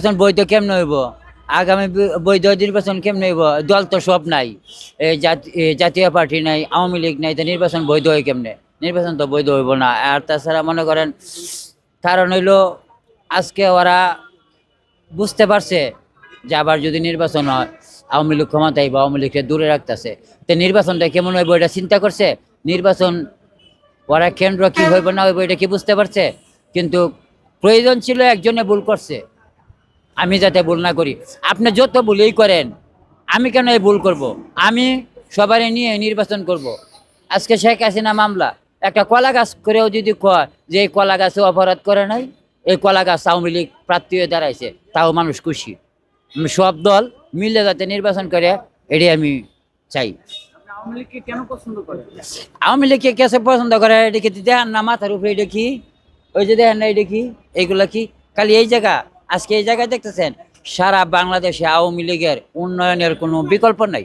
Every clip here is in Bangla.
নির্বাচন বৈধ কেমন হইব? আগামী বৈধ নির্বাচন কেমন হইব? দল তো সব নাই। জাতীয় পার্টি নাই, আওয়ামী লীগ নাই, তো নির্বাচন বৈধ হয় কেমনে? নির্বাচন তো বৈধ হইব না। আর তাছাড়া মনে করেন, কারণ হইল, আজকে ওরা বুঝতে পারছে যে আবার যদি নির্বাচন হয়, আওয়ামী লীগ ক্ষমতায় বা আওয়ামী লীগকে দূরে রাখতেছে, তো নির্বাচনটা কেমন হইব এটা চিন্তা করছে? নির্বাচন ওরা কেন্দ্র কি হইব না হইব এটা কি বুঝতে পারছে? কিন্তু প্রয়োজন ছিল একজনে ভুল করছে। আমি যাতে ভুল না করি। আপনি যত ভুলই করেন আমি কেন এই ভুল করব। আমি সবারই নিয়ে নির্বাচন করব। আজকে শেখ হাসিনা মামলা একটা কলা গাছ করেও যদি কয় যে এই কলা গাছে অপরাধ করে নাই এই কলা গাছ আওয়ামী লীগ প্রার্থী হয়ে দাঁড়াইছে তাও মানুষ খুশি। সব দল মিলে যাতে নির্বাচন করে এটাই আমি চাই। আওয়ামী লীগকে কেন পছন্দ করেন আওয়ামী লীগকে কেসে পছন্দ করে? এটা কি দেখেন না মাথার উপরে এটা কি? ওই যে দেখেন না এটা কি? এইগুলা কি? খালি এই জায়গা আজকে এই জায়গায় দেখতেছেন, সারা বাংলাদেশে আওয়ামী লীগের উন্নয়নের কোনো বিকল্প নাই।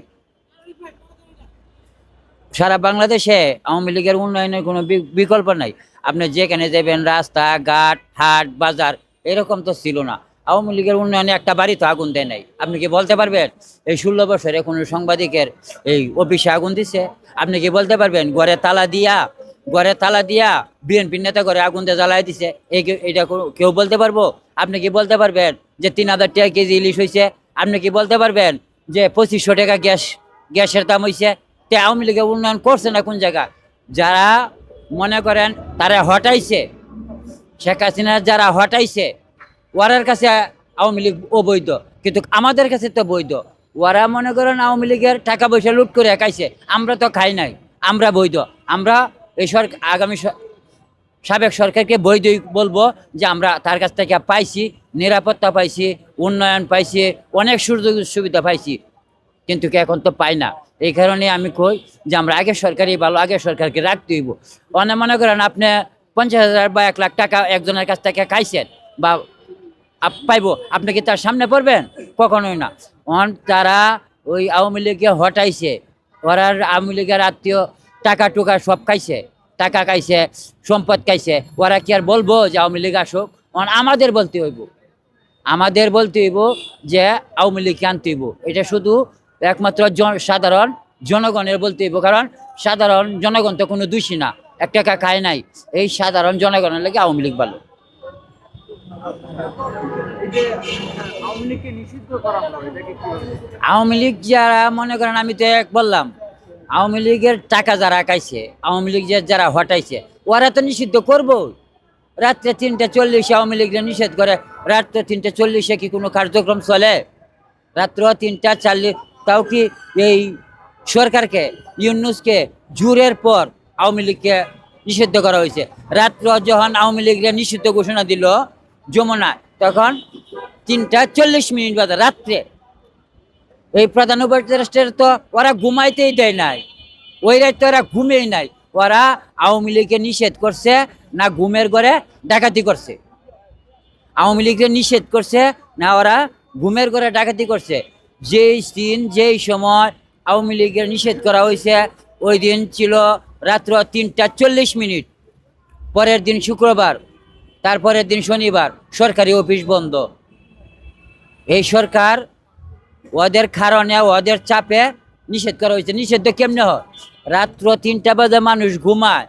সারা বাংলাদেশে আওয়ামী লীগের উন্নয়নের কোনো বিকল্প নাই। আপনি যেখানে যাবেন, রাস্তা, ঘাট, হাট, বাজার, এরকম তো ছিল না। আওয়ামী লীগের উন্নয়নে একটা বাড়ি তো আগুন দেয় নাই। আপনি কি বলতে পারবেন, এই ষোলো বছরে কোনো সাংবাদিকের এই অফিসে আগুন দিছে? আপনি কি বলতে পারবেন, ঘরে তালা দিয়া ঘরে তালা দিয়া বিএনপি নেতা করে আগুন দিয়ে জ্বালাই দিছে। এই এটা কেউ বলতে পারব? আপনি কি বলতে পারবেন যে তিন হাজার টাকা কেজি ইলিশ হয়েছে আপনি কি বলতে পারবেন যে পঁচিশশো টাকা গ্যাস গ্যাসের দাম হয়েছে তে আওয়ামী লীগের উন্নয়ন করছে না কোন জায়গা? যারা মনে করেন তারা হটাইছে, শেখ হাসিনা যারা হটাইছে ওরার কাছে আওয়ামী লীগ অবৈধ। কিন্তু আমাদের কাছে তো বৈধ। ওরা মনে করেন আওয়ামী লীগের টাকা পয়সা লুট করে খাইছে। আমরা তো খাই নাই। আমরা বৈধ। আমরা এই সরকার আগামী সাবেক সরকারকে বৈধই বলব যে আমরা তার কাছ থেকে পাইছি, নিরাপত্তা পাইছি, উন্নয়ন পাইছি, অনেক সুযোগ সুবিধা পাইছি। কিন্তু এখন তো পাই না। এই কারণে আমি কই যে আমরা আগের সরকারই ভালো, আগের সরকারকে রাখতে হইব। অনেক মনে করেন আপনি পঞ্চাশ হাজার বা এক লাখ টাকা একজনের কাছ থেকে খাইছেন বা পাইবো, আপনি কি তার সামনে পড়বেন? কখনোই না। তারা ওই আওয়ামী লীগকে হটাইছে। ওরা আওয়ামী লীগের আত্মীয় টাকা টুকা সব খাইছে, টাকা খাইছে, সম্পদ খাইছে। ওরা কি আর বলব যে আওয়ামী লীগ আসুক? আমাদের বলতে হইব। আমাদের বলতে হইব যে আওয়ামী লীগকে আনতে হইব। এটা শুধু একমাত্র জন- সাধারণ জনগণের বলতে হইব। কারণ সাধারণ জনগণ তো কোনো দোষী না। এক টাকা খায় নাই। এই সাধারণ জনগণের লাগে আওয়ামী লীগ ভালো? আওয়ামী লীগ যারা, মনে করেন আমি তো এক বললাম আওয়ামী লীগের টাকা যারা আঁকাইছে, আওয়ামী লীগ যারা হটাইছে, ওরা তো নিষিদ্ধ করব রাত্রে তিনটে চল্লিশে আওয়ামী লীগরা নিষেধ করে, রাত্রে তিনটে চল্লিশে কি কোনো কার্যক্রম চলে? রাত্র তিনটা চাল্লিশ তাও কি এই সরকারকে, ইউনুসকে জুরের পর আওয়ামী লীগকে নিষিদ্ধ করা হয়েছে? রাত্র যখন আওয়ামী লীগরা নিষিদ্ধ ঘোষণা দিল যমুনা তখন তিনটা চল্লিশ মিনিট বাদে রাত্রে এই প্রধান উপদেষ্টার তো ওরা ঘুমাইতেই দেয় নাই। ওই রাত তো ওরা ঘুমেই নাই। ওরা আওয়ামী লীগকে নিষেধ করছে না ঘুমের ঘরে ডাকাতি করছে। আওয়ামী লীগকে নিষেধ করছে না ওরা ঘুমের ঘরে ডাকাতি করছে। যেই দিন, যেই সময় আওয়ামী লীগের নিষেধ করা হয়েছে, ওই দিন ছিল রাত্র তিনটা চল্লিশ মিনিট। পরের দিন শুক্রবার, তারপরের দিন শনিবার সরকারি অফিস বন্ধ। এই সরকার ওদের কারণে, ওদের চাপে নিষেধ করা হয়েছে। নিষেধ তো কেমনে হয়? রাত্র তিনটা বাজে মানুষ ঘুমায়,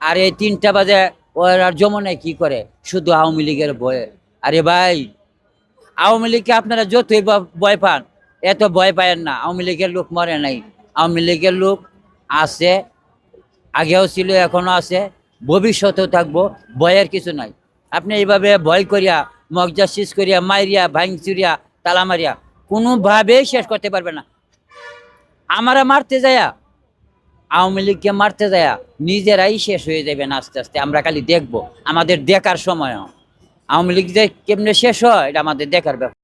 আর এই তিনটা বাজে ওরা যমুনায় কি করে? শুধু আওয়ামী লীগের ভয়ে। আরে ভাই, আওয়ামী লীগকে আপনারা যতই ভয় পান, এত ভয় পায়েন না। আওয়ামী লীগের লোক মরে নাই। আওয়ামী লীগের লোক আছে, আগেও ছিল, এখনও আছে। ভবিষ্যতেও থাকব, ভয়ের কিছু নাই। আপনি এইভাবে ভয় করিয়া, মগজা শেষ করিয়া, মাইরিয়া, ভাঙচুরিয়া, তালা মারিয়া কোনোভাবেই শেষ করতে পারবে না। আমারা মারতে যায়া, আওয়ামী লীগকে মারতে যায়া, নিজেরাই শেষ হয়ে যাবে না আস্তে আস্তে। আমরা খালি দেখব। আমাদের দেখার সময় আওয়ামী লীগ যে কেমনে শেষ হয়, এটা আমাদের দেখার ব্যাপার।